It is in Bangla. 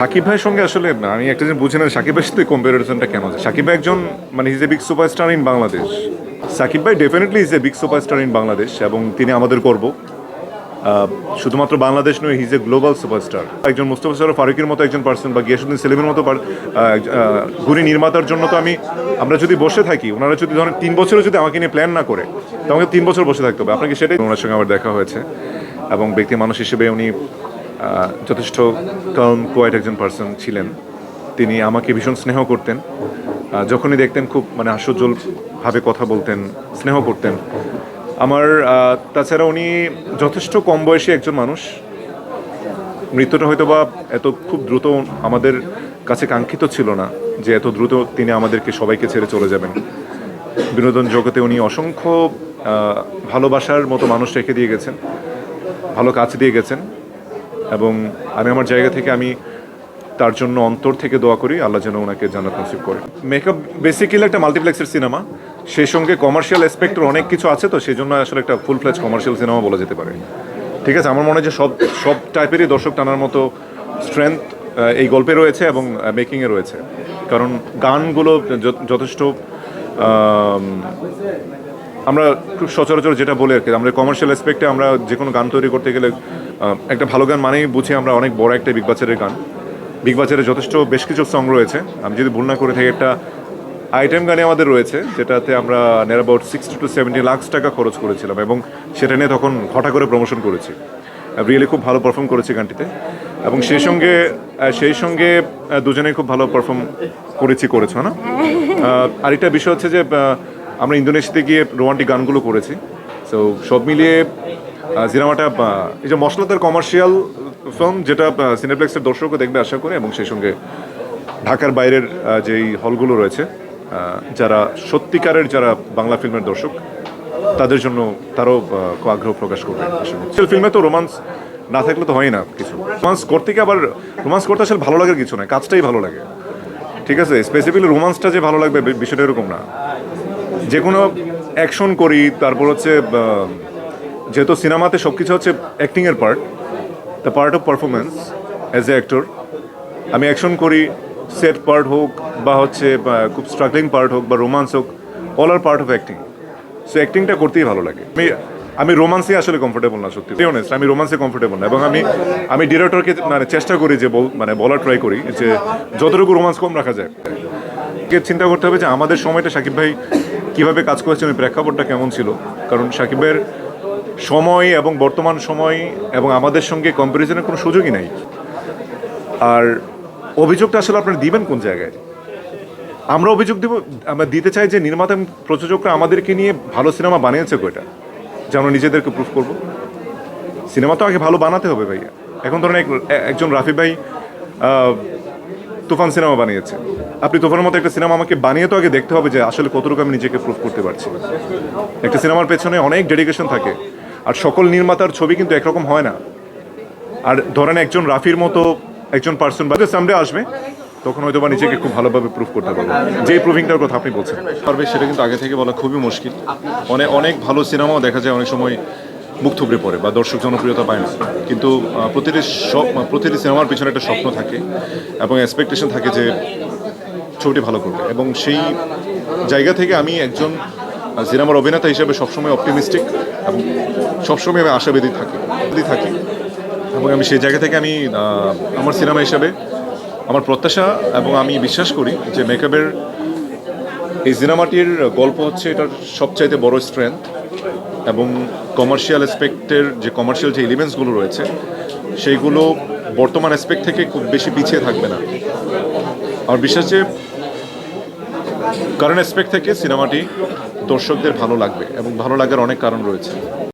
সাকিব ভাইয়ের সঙ্গে আসলে আমি একটা জিনিস বুঝি না, সাকিব ভাইয়ের সাথে কম্পারিজনটা কেন সাকিব ভাই একজন মানে his a big superstar in Bangladesh Shakib ভাই definitely is a big superstar in Bangladesh এবং তিনি আমাদের করব। শুধুমাত্র বাংলাদেশ নয় হিজ এ গ্লোবাল সুপারস্টার একজন মুস্তফা সরফ ফারুকের মতো একজন পার্সন বা গিয়াসুদ্দিন সেলিমের মতো গুণী নির্মাতার জন্য তো আমি আমরা যদি বসে থাকি, ওনারা যদি ধরেন তিন বছরও যদি আমাকে নিয়ে প্ল্যান না করে, তো আমাকে তিন বছর বসে থাকতে হবে। আপনাকে সেটাই ওনার সঙ্গে আমার দেখা হয়েছে এবং ব্যক্তি মানুষ হিসেবে উনি যথেষ্ট কারণ কোয়াইট একজন পার্সন ছিলেন। তিনি আমাকে ভীষণ স্নেহ করতেন। যখনই দেখতেন খুব মানে হাস্যোজ্জ্বলভাবে কথা বলতেন, স্নেহ করতেন। আমার তাছাড়া উনি যথেষ্ট কম বয়সী একজন মানুষ। মৃত্যুটা হয়তো বা এত খুব দ্রুত আমাদের কাছে কাঙ্ক্ষিত ছিল না যে এত দ্রুত তিনি আমাদেরকে সবাইকে ছেড়ে চলে যাবেন। বিনোদন জগতে উনি অসংখ্য ভালোবাসার মতো মানুষ রেখে দিয়ে গেছেন, ভালো কাজ দিয়ে গেছেন। এবং আমি আমার জায়গা থেকে আমি তার জন্য অন্তর থেকে দোয়া করি, আল্লাহ যেন ওনাকে জান্নাত নসিব করে। মেকআপ বেসিক্যালি একটা মাল্টিপ্লেক্সের সিনেমা সেই সঙ্গে কমার্শিয়াল অ্যাসপেক্টের অনেক কিছু আছে, তো সেই জন্য আসলে একটা ফুল ফ্লেজ কমার্শিয়াল সিনেমা বলা যেতে পারে। ঠিক আছে, আমার মনে হয় যে সব সব টাইপেরই দর্শক টানার মতো স্ট্রেংথ এই গল্পে রয়েছে এবং মেকিংয়ে রয়েছে। কারণ গানগুলো যথেষ্ট আমরা খুব সচরাচর যেটা বলে আর কি আমরা কমার্শিয়াল অ্যাসপেক্টে আমরা যে কোনো গান তৈরি করতে গেলে একটা ভালো গান মানেই বুঝি আমরা অনেক বড় একটা বিগ বাজারের গান। বিগ বাজারে যথেষ্ট বেশ কিছু সং রয়েছে। আমি যদি ভুল না করে থাকি একটা আইটেম গানে আমাদের রয়েছে যেটাতে আমরা near about sixty to seventy lakh টাকা খরচ করেছিলাম এবং সেটা নিয়ে তখন হঠাৎ করে প্রমোশন করেছি। রিয়েলি খুব ভালো পারফর্ম করেছি গানটিতে। এবং সেই সঙ্গে সেই সঙ্গে দুজনেই খুব ভালো পারফর্ম করেছি করেছ না? আহ, আরেকটা বিষয় হচ্ছে যে আমরা ইন্দোনেশিয়াতে গিয়ে রোমান্টিক গানগুলো করেছি। সো সব মিলিয়ে সিনেমাটা এই যে মশলাদার কমার্শিয়াল ফিল্ম যেটা সিনেপ্লেক্সের দর্শকও দেখবে আশা করে, এবং সেই সঙ্গে ঢাকার বাইরের যেই হলগুলো রয়েছে যারা সত্যিকারের যারা বাংলা ফিল্মের দর্শক, তাদের জন্য তারও আগ্রহ প্রকাশ করবে ফিল্মে তো রোমান্স না থাকলে তো হয় না কিছু। রোমান্স করতে গিয়ে আবার রোমান্স করতে আসলে ভালো লাগার কিছু নয়, কাজটাই ভালো লাগে। ঠিক আছে স্পেসিফিকলি রোমান্সটা যে ভালো লাগবে বিষয়টা এরকম না। যে কোনো অ্যাকশন করি, তারপর হচ্ছে যেহেতু সিনেমাতে সব কিছু হচ্ছে অ্যাক্টিংয়ের part the part of performance as a actor আমি অ্যাকশন করি সেট পার্ট হোক বা হচ্ছে খুব স্ট্রাগলিং পার্ট হোক বা রোমান্স হোক all are part of acting so অ্যাক্টিংটা করতেই ভালো লাগে। আমি আমি রোমান্সে আসলে কমফোর্টেবল না, সত্যি। অনেস্ট আমি রোমান্সে কমফোর্টেবল না। এবং আমি আমি ডিরেক্টরকে মানে চেষ্টা করি যে মানে বলার ট্রাই করি যে যতটুকু রোমান্স কম রাখা যায়। চিন্তা করতে হবে যে আমাদের সময়টা সাকিব ভাই কীভাবে কাজ করেছেন ওই প্রেক্ষাপটটা কেমন ছিল? কারণ সাকিব ভাইয়ের সময় এবং বর্তমান সময় এবং আমাদের সঙ্গে কম্পারিজনের কোনো সুযোগই নাই। আর অভিযোগটা আসলে আপনারা দিবেন কোন জায়গায়? আমরা অভিযোগ দিব, আমরা দিতে চাই যে নির্মাতা প্রযোজকরা আমাদেরকে নিয়ে ভালো সিনেমা বানিয়েছে কয়টা? যে আমরা নিজেদেরকে প্রুফ করব। সিনেমা তো আগে ভালো বানাতে হবে ভাইয়া। এখন ধরেন এক- একজন রাফি ভাই তুফান সিনেমা বানিয়েছে। আপনি তুফানের মতো একটা সিনেমা আমাকে বানিয়ে তো আগে দেখতে হবে যে আসলে কতটুকু আমি নিজেকে প্রুফ করতে পারছি। একটা সিনেমার পেছনে অনেক ডেডিকেশন থাকে, আর সকল নির্মাতার ছবি কিন্তু একরকম হয় না। আর ধরেন একজন রাফির মতো একজন পার্সন বা সামনে আসবে, তখন হয়তো বা নিজেকে খুব ভালোভাবে প্রুফ করতে পারব। যে প্রুভিংটার কথা আপনি বলছেন। পারবে সেটা কিন্তু আগে থেকে বলা খুবই মুশকিল। অনেক অনেক ভালো সিনেমাও দেখা যায় অনেক সময় মুখ থুবড়ে পড়ে বা দর্শক জনপ্রিয়তা পায় না। কিন্তু প্রতিটি সব প্রতিটি সিনেমার পিছনে একটা স্বপ্ন থাকে এবং এক্সপেকটেশন থাকে যে ছবিটি ভালো করবে। এবং সেই জায়গা থেকে আমি একজন সিনেমার অভিনেতা হিসেবে সবসময় অপটিমিস্টিক এবং সবসময় আমি আশাবাদী থাকি থাকি। এবং আমি সেই জায়গা থেকে আমি আমার সিনেমা হিসাবে আমার প্রত্যাশা এবং আমি বিশ্বাস করি যে মেকআপের এই সিনেমাটির গল্প হচ্ছে এটার সবচাইতে বড় স্ট্রেংথ এবং কমার্শিয়াল অ্যাসপেক্টের যে কমার্শিয়াল যে এলিমেন্টসগুলো রয়েছে, সেইগুলো বর্তমান অ্যাসপেক্ট থেকে খুব বেশি পিছিয়ে থাকবে না। আর বিশ্বাস যে কারেন্ট অ্যাসপেক্ট থেকে সিনেমাটি দর্শকদের ভালো লাগবে এবং ভালো লাগার অনেক কারণ রয়েছে।